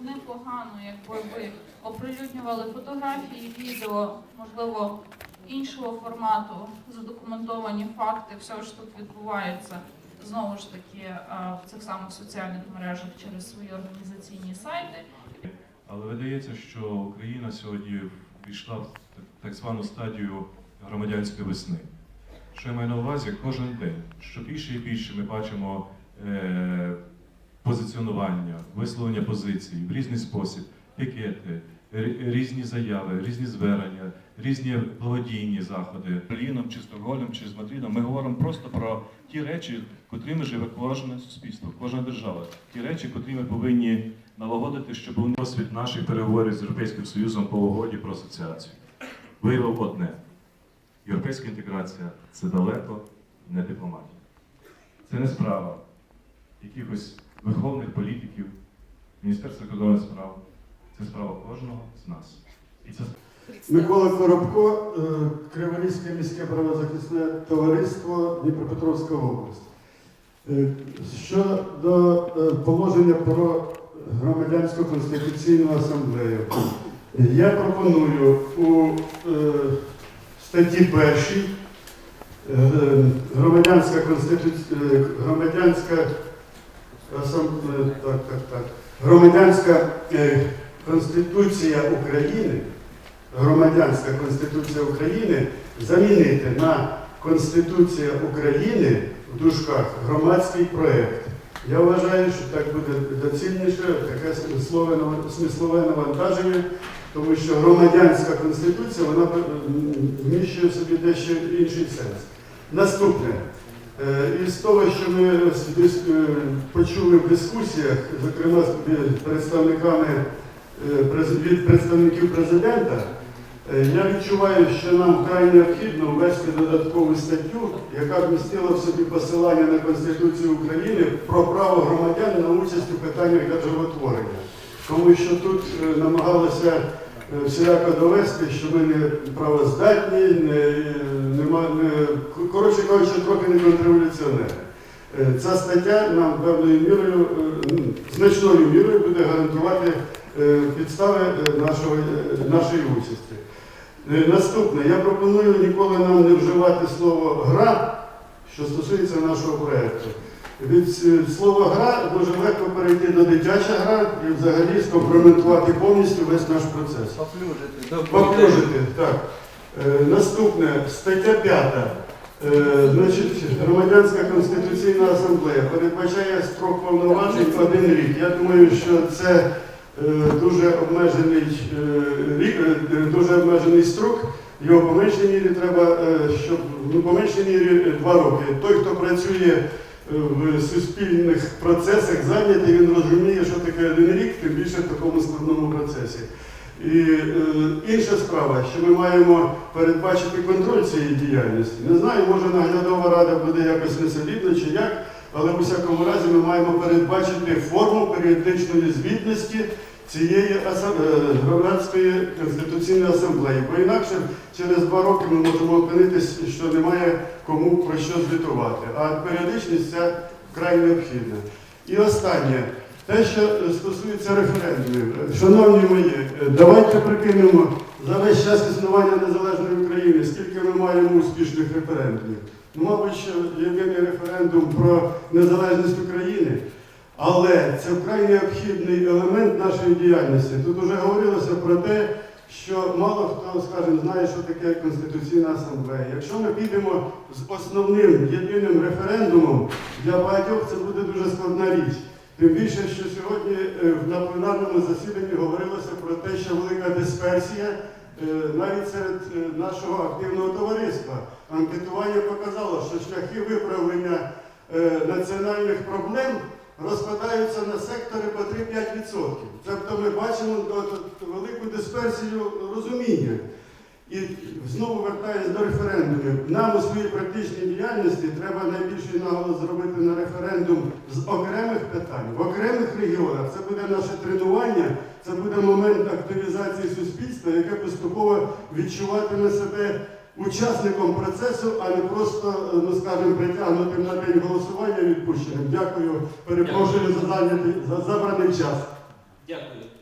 непогано, якби ви оприлюднювали фотографії, відео, можливо, іншого формату, задокументовані факти, все ж тут відбувається знову ж таки е, в цих самих соціальних мережах через свої організаційні сайти. Але видається, що Україна сьогодні війшла в так звану стадію громадянської весни. Що я маю на увазі кожен день, що більше і більше ми бачимо е, позиціонування, висловлення позицій в різний спосіб, пікети, різні заяви, різні звернення, різні благодійні заходи. Берліном чи Стокгольмом чи з Мадридом ми говоримо просто про ті речі, котрими живе кожне суспільство, кожна держава. Ті речі, котрі ми повинні налагодити, щоб у досвід наших переговорів з Європейським Союзом по угоді про асоціацію виявив одне: європейська інтеграція це далеко не дипломатія. Це не справа якихось верховних політиків, Міністерства закордонних справ. Це справа кожного з нас. І це Микола Коробко, е, Криворізьке міське правозахисне товариство Дніпропетровська область. Е, Щодо е, положення про громадянську конституційну асамблею, я пропоную у статті 1 е, громадянська конституція, громадянська так, так, так, громадянська е, Конституція України Громадянська Конституція України замінити на Конституція України в дужках громадський проєкт. Я вважаю, що так буде доцільніше, таке слове смислове навантаження, тому що громадянська конституція вона вміщує собі дещо інший сенс. Наступне. Е, Із того, що ми е, почули в дискусіях, зокрема з представниками е, від представників президента, я відчуваю, що нам вкрай необхідно ввести додаткову статтю, яка б містила в собі посилання на Конституцію України про право громадян на участь у питаннях державотворення. Тому що тут намагалися е, всіляко довести, що ми не правоздатні, не, нема, не, коротше кажучи, трохи не контрреволюціонери. Е, Ця стаття нам певною мірою, е, ну, значною мірою буде гарантувати е, підстави е, нашого, е, нашої участі. Е, Наступне, я пропоную ніколи нам не вживати слово гра, що стосується нашого проєкту. Від е, слова гра дуже легко перейти до дитяча гра і взагалі скомпрометувати повністю весь наш процес. Поплюжити, так. Е, наступне, стаття 5. Е, значить, громадянська конституційна асамблея передбачає строк повноважень один рік. Я думаю, що це е, дуже обмежений рік, дуже обмежений строк. Його по меншій мірі треба, щоб ну, по меншій мірі два роки. Той, хто працює в суспільних процесах, зайнятий, він розуміє, що таке один рік, тим більше в такому складному процесі. І е, інша справа, що ми маємо передбачити контроль цієї діяльності. Не знаю, може наглядова рада буде якось несолідно чи як, але в усякому разі ми маємо передбачити форму періодичної звітності цієї е, громадської конституційної асамблеї. Бо інакше через два роки ми можемо опинитись, що немає кому про що звітувати. А періодичність ця вкрай необхідна. І останнє. Те, що стосується референдумів, шановні мої, давайте прикинемо за весь час існування незалежної України, скільки ми маємо успішних референдумів. Ну, мабуть, що єдиний референдум про незалежність України, але це вкрай необхідний елемент нашої діяльності. Тут вже говорилося про те, що мало хто, скажімо, знає, що таке Конституційна асамблея. Якщо ми підемо з основним єдиним референдумом, для багатьох це буде дуже складна річ. Тим більше, що сьогодні е, на пленарному засіданні говорилося про те, що велика дисперсія е, навіть серед е, нашого активного товариства. Анкетування показало, що шляхи виправлення національних проблем розпадаються на сектори по 3-5%. Тобто ми бачимо велику дисперсію розуміння. І знову вертаюсь до референдумів. Нам у своїй практичній діяльності треба найбільший наголос зробити на референдум з окремих питань, в окремих регіонах. Це буде наше тренування, це буде момент активізації суспільства, яке поступово відчуватиме себе учасником процесу, а не просто, ну скажімо, притягнутим на день голосування відпущеним. Дякую, перепрошую за забраний час. Дякую.